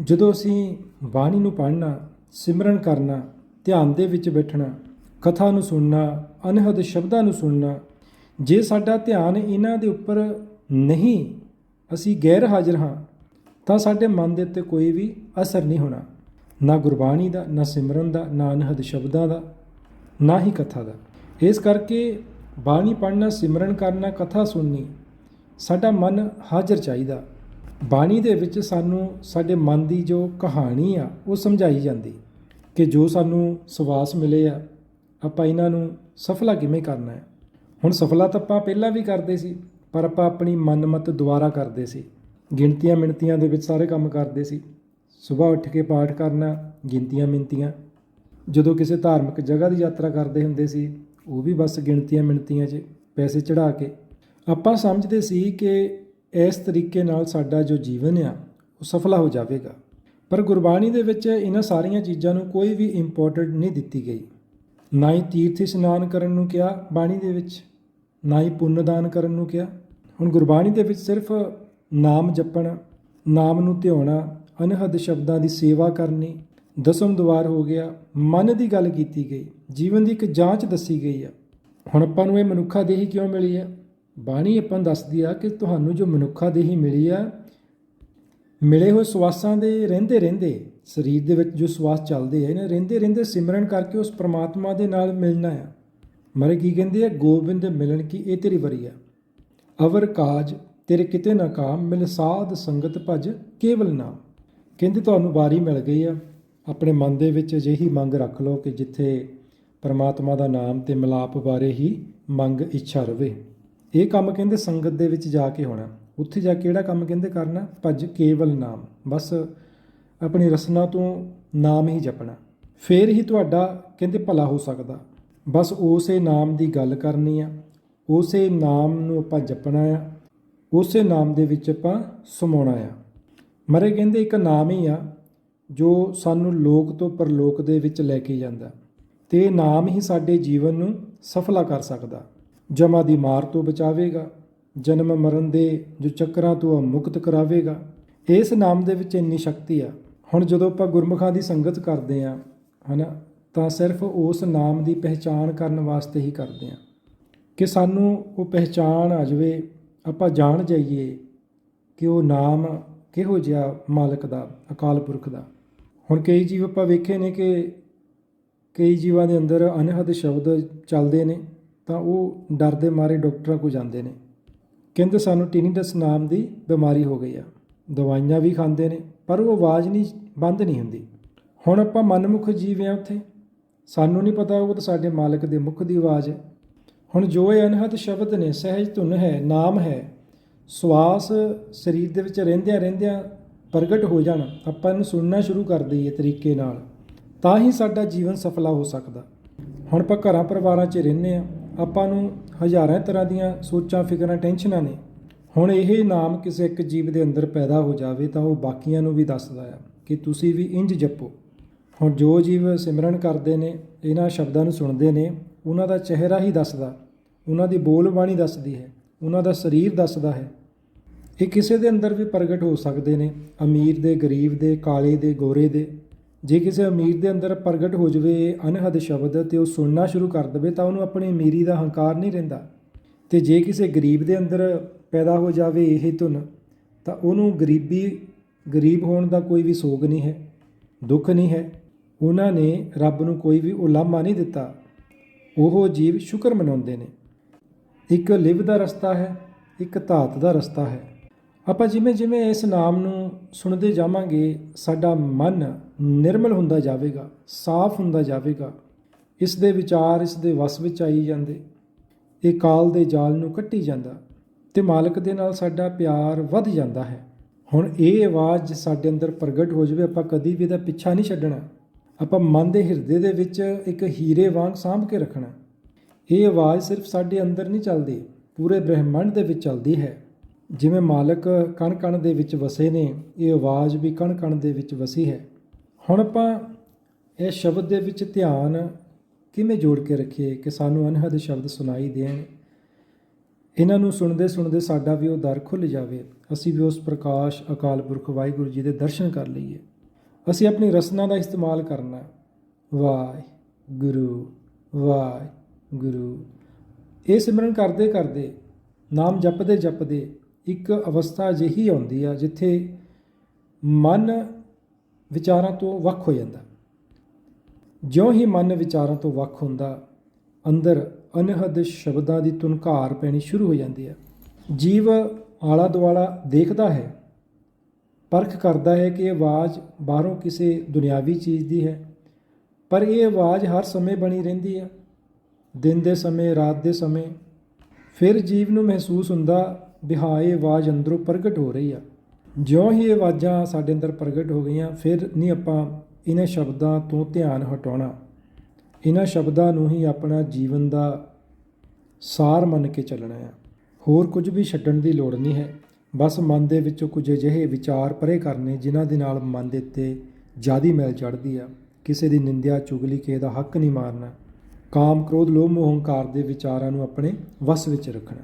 ਜਦੋਂ ਅਸੀਂ ਬਾਣੀ ਨੂੰ ਪੜ੍ਹਨਾ, ਸਿਮਰਨ ਕਰਨਾ, ਧਿਆਨ ਦੇ ਵਿੱਚ ਬੈਠਣਾ, ਕਥਾ ਨੂੰ ਸੁਣਨਾ, ਅਨਹਦ ਸ਼ਬਦਾਂ ਨੂੰ ਸੁਣਨਾ, ਜੇ ਸਾਡਾ ਧਿਆਨ ਇਹਨਾਂ ਦੇ ਉੱਪਰ ਨਹੀਂ ਅਸੀਂ ਗੈਰ ਹਾਜ਼ਰ ਹਾਂ, ਤਾਂ ਸਾਡੇ ਮਨ ਦੇ ਉੱਤੇ ਕੋਈ ਵੀ ਅਸਰ ਨਹੀਂ ਹੋਣਾ। ਨਾ ਗੁਰਬਾਣੀ ਦਾ, ਨਾ ਸਿਮਰਨ ਦਾ, ਨਾ ਅਨਹਦ ਸ਼ਬਦਾਂ ਦਾ, ਨਾ ਹੀ ਕਥਾ ਦਾ। ਇਸ ਕਰਕੇ ਬਾਣੀ ਪੜ੍ਹਨਾ, ਸਿਮਰਨ ਕਰਨਾ, ਕਥਾ ਸੁਣਨੀ ਸਾਡਾ ਮਨ ਹਾਜ਼ਰ ਚਾਹੀਦਾ। ਬਾਣੀ ਦੇ ਵਿੱਚ ਸਾਨੂੰ ਸਾਡੇ ਮਨ ਦੀ ਜੋ ਕਹਾਣੀ ਆ, ਉਹ ਸਮਝਾਈ ਜਾਂਦੀ ਕਿ ਜੋ ਸਾਨੂੰ ਸਵਾਸ ਮਿਲੇ ਆ, ਆਪਾਂ ਇਹਨਾਂ ਨੂੰ ਸਫਲਾ ਕਿਵੇਂ ਕਰਨਾ ਹੈ? ਹੁਣ ਸਫਲਾ ਤਾਂ ਆਪਾਂ ਪਹਿਲਾਂ ਵੀ ਕਰਦੇ ਸੀ, ਪਰ ਆਪਾਂ ਆਪਣੀ ਮਨਮਤ ਦੁਆਰਾ ਕਰਦੇ ਸੀ। ਗਿਣਤੀਆਂ ਮਿਣਤੀਆਂ ਦੇ ਵਿੱਚ ਸਾਰੇ ਕੰਮ ਕਰਦੇ ਸੀ। ਸਵੇਰ ਉੱਠ ਕੇ ਪਾਠ ਕਰਨਾ, ਗਿਣਤੀਆਂ ਮਿਣਤੀਆਂ। ਜਦੋਂ ਕਿਸੇ ਧਾਰਮਿਕ ਜਗ੍ਹਾ ਦੀ ਯਾਤਰਾ ਕਰਦੇ ਹੁੰਦੇ ਸੀ, ਉਹ ਵੀ ਬਸ ਗਿਣਤੀਆਂ ਮਿਣਤੀਆਂ 'ਚ ਪੈਸੇ ਚੜਾ ਕੇ। ਆਪਾਂ ਸਮਝਦੇ ਸੀ ਕਿ ਇਸ ਤਰੀਕੇ ਨਾਲ ਸਾਡਾ ਜੋ ਜੀਵਨ ਆ, ਉਹ ਸਫਲਾ ਹੋ ਜਾਵੇਗਾ। ਪਰ ਗੁਰਬਾਣੀ ਦੇ ਵਿੱਚ ਇਹਨਾਂ ਸਾਰੀਆਂ ਚੀਜ਼ਾਂ ਨੂੰ ਕੋਈ ਵੀ ਇੰਪੋਰਟੈਂਟ ਨਹੀਂ ਦਿੱਤੀ ਗਈ। ਨਾ ਹੀ ਤੀਰਥ ਇਸ਼ਨਾਨ ਕਰਨ ਨੂੰ ਕਿਹਾ ਬਾਣੀ ਦੇ ਵਿੱਚ, ਨਾ ਹੀ ਪੁੰਨਦਾਨ ਕਰਨ ਨੂੰ ਕਿਹਾ। ਹੁਣ ਗੁਰਬਾਣੀ ਦੇ ਵਿੱਚ ਸਿਰਫ ਨਾਮ ਜਪਣ, ਨਾਮ ਨੂੰ ਧਿਆਉਣਾ, ਅਨਹਦ ਸ਼ਬਦਾਂ ਦੀ ਸੇਵਾ ਕਰਨੀ, ਦਸਮ ਦਵਾਰ ਹੋ ਗਿਆ, ਮਨ ਦੀ ਗੱਲ ਕੀਤੀ ਗਈ, ਜੀਵਨ ਦੀ ਇੱਕ ਜਾਂਚ ਦੱਸੀ ਗਈ ਆ। ਹੁਣ ਆਪਾਂ ਨੂੰ ਇਹ ਮਨੁੱਖਾ ਦੇਹੀ ਕਿਉਂ ਮਿਲੀ ਹੈ ਬਾਣੀ ਆਪਾਂ ਨੂੰ ਦੱਸਦੀ ਆ ਕਿ ਤੁਹਾਨੂੰ ਜੋ ਮਨੁੱਖਾ ਦੇਹੀ ਮਿਲੀ ਆ, ਮਿਲੇ ਹੋਏ ਸਵਾਸਾਂ ਦੇ ਰਹਿੰਦੇ ਰਹਿੰਦੇ, ਸਰੀਰ ਦੇ ਵਿੱਚ ਜੋ ਸਵਾਸ ਚੱਲਦੇ ਆ, ਇਹਨਾਂ ਰਹਿੰਦੇ ਰਹਿੰਦੇ ਸਿਮਰਨ ਕਰਕੇ ਉਸ ਪ੍ਰਮਾਤਮਾ ਦੇ ਨਾਲ ਮਿਲਣਾ ਆ। ਮਾਰੇ ਕੀ ਕਹਿੰਦੇ ਆ? ਗੋਬਿੰਦ ਮਿਲਣ ਕੀ ਇਹ ਤੇਰੀ ਵਰੀ ਆ। ਅਵਰ ਕਾਜ ਤੇਰੇ ਕਿਤੇ ਨਾ ਕਾਮ, ਮਿਲ ਸਾਧ ਸੰਗਤ ਭਜ ਕੇਵਲ ਨਾਮ। ਕਹਿੰਦੇ ਤੁਹਾਨੂੰ ਵਾਰੀ ਮਿਲ ਗਈ ਆ। ਆਪਣੇ ਮਨ ਦੇ ਵਿੱਚ ਅਜਿਹੀ ਮੰਗ ਰੱਖ ਲਓ ਕਿ ਜਿੱਥੇ ਪਰਮਾਤਮਾ ਦਾ ਨਾਮ ਤੇ ਮਿਲਾਪ ਬਾਰੇ ਹੀ ਮੰਗ ਇੱਛਾ ਰਵੇ। ਇਹ ਕੰਮ ਕਹਿੰਦੇ ਸੰਗਤ ਦੇ ਵਿੱਚ ਜਾ ਕੇ ਹੋਣਾ। ਉੱਥੇ ਜਾ ਕੇ ਕਿਹੜਾ ਕੰਮ ਕਹਿੰਦੇ ਕਰਨਾ? ਭਜ ਕੇਵਲ ਨਾਮ। ਬਸ ਆਪਣੀ ਰਸਨਾ ਤੋਂ ਨਾਮ ਹੀ ਜਪਣਾ। ਫੇਰ ਹੀ ਤੁਹਾਡਾ ਕਹਿੰਦੇ ਭਲਾ ਹੋ ਸਕਦਾ। ਬਸ ਉਸੇ ਨਾਮ ਦੀ ਗੱਲ ਕਰਨੀ ਆ। ਉਸੇ ਨਾਮ ਨੂੰ ਆਪਾਂ ਜਪਣਾ ਆ। ਉਸੇ ਨਾਮ ਦੇ ਵਿੱਚ ਆਪਾਂ ਸਮਾਉਣਾ ਆ। ਮਰੇ ਕਹਿੰਦੇ ਇੱਕ ਨਾਮ ਹੀ ਆ, ਜੋ ਸਾਨੂੰ ਲੋਕ ਤੋਂ ਪਰਲੋਕ ਦੇ ਵਿੱਚ ਲੈ ਕੇ ਜਾਂਦਾ। ਤੇ ਨਾਮ ਹੀ ਸਾਡੇ ਜੀਵਨ ਨੂੰ ਸਫਲਾ ਕਰ ਸਕਦਾ। ਜਮਾ ਦੀ ਮਾਰ ਤੋਂ ਬਚਾਵੇਗਾ, ਜਨਮ ਮਰਨ ਦੇ ਜੋ ਚੱਕਰਾਂ ਤੋਂ ਮੁਕਤ ਕਰਾਵੇਗਾ। ਇਸ ਨਾਮ ਦੇ ਵਿੱਚ ਇੰਨੀ ਸ਼ਕਤੀ ਆ। ਹੁਣ ਜਦੋਂ ਆਪਾਂ ਗੁਰਮੁਖਾਂ ਦੀ ਸੰਗਤ ਕਰਦੇ ਆ, ਹਨਾ, ਤਾਂ ਸਿਰਫ ਉਸ ਨਾਮ ਦੀ ਪਹਿਚਾਣ ਕਰਨ ਵਾਸਤੇ ਹੀ ਕਰਦੇ ਆ। ਕਿ ਸਾਨੂੰ ਉਹ ਪਹਿਚਾਣ ਆ ਜਾਵੇ, ਆਪਾਂ ਜਾਣ ਜਾਈਏ ਕਿ ਉਹ ਨਾਮ ਕਿਹੋ ਜਿਹਾ ਮਾਲਕ ਦਾ, ਅਕਾਲ ਪੁਰਖ ਦਾ। ਹੁਣ ਕਈ ਜੀਵ ਆਪਾਂ ਵੇਖੇ ਨੇ ਕਿ ਕਈ ਜੀਵਾਂ ਦੇ ਅੰਦਰ ਅਨਹਦ ਸ਼ਬਦ ਚੱਲਦੇ ਨੇ। ਤਾਂ ਉਹ ਡਰ ਦੇ ਮਾਰੇ ਡਾਕਟਰਾਂ ਕੋਲ ਜਾਂਦੇ ਨੇ। ਕਹਿੰਦੇ ਸਾਨੂੰ ਟਿਨੀਡਸ ਨਾਮ ਦੀ ਬਿਮਾਰੀ ਹੋ ਗਈ ਆ। ਦਵਾਈਆਂ ਵੀ ਖਾਂਦੇ ਨੇ, ਪਰ ਉਹ ਆਵਾਜ਼ ਨਹੀਂ, ਬੰਦ ਨਹੀਂ ਹੁੰਦੀ। ਹੁਣ ਆਪਾਂ ਮਨਮੁਖ ਜੀਵ ਆ ਉੱਥੇ। ਸਾਨੂੰ ਨਹੀਂ ਪਤਾ ਉਹ ਤਾਂ ਸਾਡੇ ਮਾਲਕ ਦੇ ਮੁਖ ਦੀ ਆਵਾਜ਼ ਹੈ। ਹੁਣ ਜੋ ਇਹ ਅਨਹਦ ਸ਼ਬਦ ਨੇ, ਸਹਿਜ ਧੁਨ ਹੈ, ਨਾਮ ਹੈ, ਸਵਾਸ ਸਰੀਰ ਦੇ ਵਿੱਚ ਰਹਿੰਦਿਆਂ ਰਹਿੰਦਿਆਂ ਪ੍ਰਗਟ ਹੋ ਜਾਣ, ਆਪਾਂ ਇਹਨੂੰ ਸੁਣਨਾ ਸ਼ੁਰੂ ਕਰ ਦਈਏ ਤਰੀਕੇ ਨਾਲ। ਤਾਂ ਹੀ ਸਾਡਾ ਜੀਵਨ ਸਫਲਾ ਹੋ ਸਕਦਾ। ਹੁਣ ਆਪਾਂ ਘਰਾਂ ਪਰਿਵਾਰਾਂ 'ਚ ਰਹਿੰਦੇ ਆ ਆਪਾਂ ਨੂੰ ਹਜ਼ਾਰਾਂ ਤਰ੍ਹਾਂ ਦੀਆਂ ਸੋਚਾਂ, ਫਿਕਰਾਂ, ਟੈਨਸ਼ਨਾਂ ਨੇ। ਹੁਣ ਇਹ ਨਾਮ ਕਿਸੇ ਇੱਕ ਜੀਵ ਦੇ ਅੰਦਰ ਪੈਦਾ ਹੋ ਜਾਵੇ ਤਾਂ ਉਹ ਬਾਕੀਆਂ ਨੂੰ ਵੀ ਦੱਸਦਾ ਆ ਕਿ ਤੁਸੀਂ ਵੀ ਇੰਜ ਜਪੋ। ਹੁਣ ਜੋ ਜੀਵ ਸਿਮਰਨ ਕਰਦੇ ਨੇ, ਇਹਨਾਂ ਸ਼ਬਦਾਂ ਨੂੰ ਸੁਣਦੇ ਨੇ, ਉਹਨਾਂ ਦਾ ਚਿਹਰਾ ਹੀ ਦੱਸਦਾ। ਉਹਨਾਂ ਦੀ ਬੋਲ ਬਾਣੀ ਦੱਸਦੀ ਹੈ। ਉਹਨਾਂ ਦਾ ਸਰੀਰ ਦੱਸਦਾ ਹੈ। ਇਹ ਕਿਸੇ ਦੇ ਅੰਦਰ ਵੀ ਪ੍ਰਗਟ ਹੋ ਸਕਦੇ ਨੇ। ਅਮੀਰ ਦੇ, ਗਰੀਬ ਦੇ, ਕਾਲੇ ਦੇ, ਗੋਰੇ ਦੇ। ਜੇ ਕਿਸੇ ਅਮੀਰ ਦੇ ਅੰਦਰ ਪ੍ਰਗਟ ਹੋ ਜਵੇ ਇਹ ਅਨਹਦ ਸ਼ਬਦ ਤੇ ਉਹ ਸੁਣਨਾ ਸ਼ੁਰੂ ਕਰ ਦੇਵੇ ਤਾਂ ਉਹਨੂੰ ਆਪਣੀ ਅਮੀਰੀ ਦਾ ਹੰਕਾਰ ਨਹੀਂ ਰਹਿੰਦਾ। ਤੇ ਜੇ ਕਿਸੇ ਗਰੀਬ ਦੇ ਅੰਦਰ ਪੈਦਾ ਹੋ ਜਾਵੇ ਇਹ ਧੁਨ, ਤਾਂ ਉਹਨੂੰ ਗਰੀਬੀ, ਗਰੀਬ ਹੋਣ ਦਾ ਕੋਈ ਵੀ ਸੋਗ ਨਹੀਂ ਹੈ, ਦੁੱਖ ਨਹੀਂ ਹੈ। ਉਹਨਾਂ ਨੇ ਰੱਬ ਨੂੰ ਕੋਈ ਵੀ ਉਲਾਮਾ ਨਹੀਂ ਦਿੱਤਾ। ਉਹ ਜੀਵ ਸ਼ੁਕਰ ਮਨਾਉਂਦੇ ਨੇ। ਇੱਕ ਲਿਵ ਦਾ ਰਸਤਾ ਹੈ, ਇੱਕ ਧਾਤ ਦਾ ਰਸਤਾ ਹੈ। ਆਪਾਂ ਜਿਵੇਂ ਜਿਵੇਂ ਇਸ ਨਾਮ ਨੂੰ ਸੁਣਦੇ ਜਾਵਾਂਗੇ, ਸਾਡਾ ਮਨ ਨਿਰਮਲ ਹੁੰਦਾ ਜਾਵੇਗਾ, ਸਾਫ਼ ਹੁੰਦਾ ਜਾਵੇਗਾ। ਇਸ ਦੇ ਵਿਚਾਰ ਇਸ ਦੇ ਵਸ ਵਿੱਚ ਆਈ ਜਾਂਦੇ। ਇਹ ਕਾਲ ਦੇ ਜਾਲ ਨੂੰ ਕੱਟੀ ਜਾਂਦਾ ਤੇ ਮਾਲਕ ਦੇ ਨਾਲ ਸਾਡਾ ਪਿਆਰ ਵੱਧ ਜਾਂਦਾ ਹੈ। ਹੁਣ ਇਹ ਆਵਾਜ਼ ਸਾਡੇ ਅੰਦਰ ਪ੍ਰਗਟ ਹੋ ਜਾਵੇ, ਆਪਾਂ ਕਦੀ ਵੀ ਇਹਦਾ ਪਿੱਛਾ ਨਹੀਂ ਛੱਡਣਾ। ਆਪਾਂ ਮਨ ਦੇ ਹਿਰਦੇ ਦੇ ਵਿੱਚ ਇੱਕ ਹੀਰੇ ਵਾਂਗ ਸਾਂਭ ਕੇ ਰੱਖਣਾ। ਇਹ ਆਵਾਜ਼ ਸਿਰਫ ਸਾਡੇ ਅੰਦਰ ਨਹੀਂ ਚੱਲਦੀ, ਪੂਰੇ ਬ੍ਰਹਿਮੰਡ ਦੇ ਵਿੱਚ ਚੱਲਦੀ ਹੈ। ਜਿਵੇਂ ਮਾਲਕ ਕਣ ਕਣ ਦੇ ਵਿੱਚ ਵਸੇ ਨੇ, ਇਹ ਆਵਾਜ਼ ਵੀ ਕਣ ਕਣ ਦੇ ਵਿੱਚ ਵਸੀ ਹੈ। ਹੁਣ ਆਪਾਂ ਇਹ ਸ਼ਬਦ ਦੇ ਵਿੱਚ ਧਿਆਨ ਕਿਵੇਂ ਜੋੜ ਕੇ ਰੱਖੀਏ ਕਿ ਸਾਨੂੰ ਅਨਹਦ ਸ਼ਬਦ ਸੁਣਾਈ ਦੇਣ? ਇਹਨਾਂ ਨੂੰ ਸੁਣਦੇ ਸੁਣਦੇ ਸਾਡਾ ਵੀ ਉਹ ਦਰ ਖੁੱਲ ਜਾਵੇ। ਅਸੀਂ ਵੀ ਉਸ ਪ੍ਰਕਾਸ਼ ਅਕਾਲ ਪੁਰਖ ਵਾਹਿਗੁਰੂ ਜੀ ਦੇ ਦਰਸ਼ਨ ਕਰ ਲਈਏ। ਅਸੀਂ ਆਪਣੀ ਰਸਨਾ ਦਾ ਇਸਤੇਮਾਲ ਕਰਨਾ ਵਾਹਿਗੁਰੂ ਵਾਹਿਗੁਰੂ। ਇਹ ਸਿਮਰਨ ਕਰਦੇ ਕਰਦੇ ਨਾਮ ਜਪਦੇ ਜਪਦੇ ਇੱਕ ਅਵਸਥਾ ਅਜਿਹੀ ਆਉਂਦੀ ਆ ਜਿੱਥੇ ਮਨ ਵਿਚਾਰਾਂ ਤੋਂ ਵੱਖ ਹੋ ਜਾਂਦਾ। ਜਿਉਂ ਹੀ ਮਨ ਵਿਚਾਰਾਂ ਤੋਂ ਵੱਖ ਹੁੰਦਾ, ਅੰਦਰ ਅਨਹਦ ਸ਼ਬਦਾਂ ਦੀ ਤੁਨਕਾਰ ਪੈਣੀ ਸ਼ੁਰੂ ਹੋ ਜਾਂਦੀ ਹੈ ਜੀਵ ਆਲਾ ਦੁਆਲਾ ਦੇਖਦਾ ਹੈ, ਪਰਖ ਕਰਦਾ ਹੈ ਕਿ ਇਹ ਆਵਾਜ਼ ਬਾਹਰੋਂ ਕਿਸੇ ਦੁਨਿਆਵੀ ਚੀਜ਼ ਦੀ ਹੈ, ਪਰ ਇਹ ਆਵਾਜ਼ ਹਰ ਸਮੇਂ ਬਣੀ ਰਹਿੰਦੀ ਹੈ ਦਿਨ ਦੇ ਸਮੇਂ, ਰਾਤ ਦੇ ਸਮੇਂ, ਫਿਰ ਜੀਵ ਨੂੰ ਮਹਿਸੂਸ ਹੁੰਦਾ ਵੀ ਆਵਾਜ਼ ਅੰਦਰੋਂ ਪ੍ਰਗਟ ਹੋ ਰਹੀ ਆ। ਜਿਉਂ ਹੀ ਇਹ ਆਵਾਜ਼ਾਂ ਸਾਡੇ ਅੰਦਰ ਪ੍ਰਗਟ ਹੋ ਗਈਆਂ, ਫਿਰ ਨਹੀਂ ਆਪਾਂ ਇਹਨਾਂ ਸ਼ਬਦਾਂ ਤੋਂ ਧਿਆਨ ਹਟਾਉਣਾ। ਇਹਨਾਂ ਸ਼ਬਦਾਂ ਨੂੰ ਹੀ ਆਪਣਾ ਜੀਵਨ ਦਾ ਸਾਰ ਮੰਨ ਕੇ ਚੱਲਣਾ ਹੈ ਹੋਰ ਕੁਝ ਵੀ ਛੱਡਣ ਦੀ ਲੋੜ ਨਹੀਂ ਹੈ। ਬਸ ਮਨ ਦੇ ਵਿੱਚੋਂ ਕੁਝ ਅਜਿਹੇ ਵਿਚਾਰ ਪਰੇ ਕਰਨੇ, ਜਿਨ੍ਹਾਂ ਦੇ ਨਾਲ ਮਨ ਦੇ ਉੱਤੇ ਜਿਆਦੀ ਮੈਲ ਚੜ੍ਹਦੀ ਆ। ਕਿਸੇ ਦੀ ਨਿੰਦਿਆ, ਚੁਗਲੀ, ਕਿਸੇ ਦਾ ਹੱਕ ਨਹੀਂ ਮਾਰਨਾ। ਕਾਮ, ਕ੍ਰੋਧ, ਲੋਭ, ਮੋਹ, ਹੰਕਾਰ ਦੇ ਵਿਚਾਰਾਂ ਨੂੰ ਆਪਣੇ ਵਸ ਵਿੱਚ ਰੱਖਣਾ।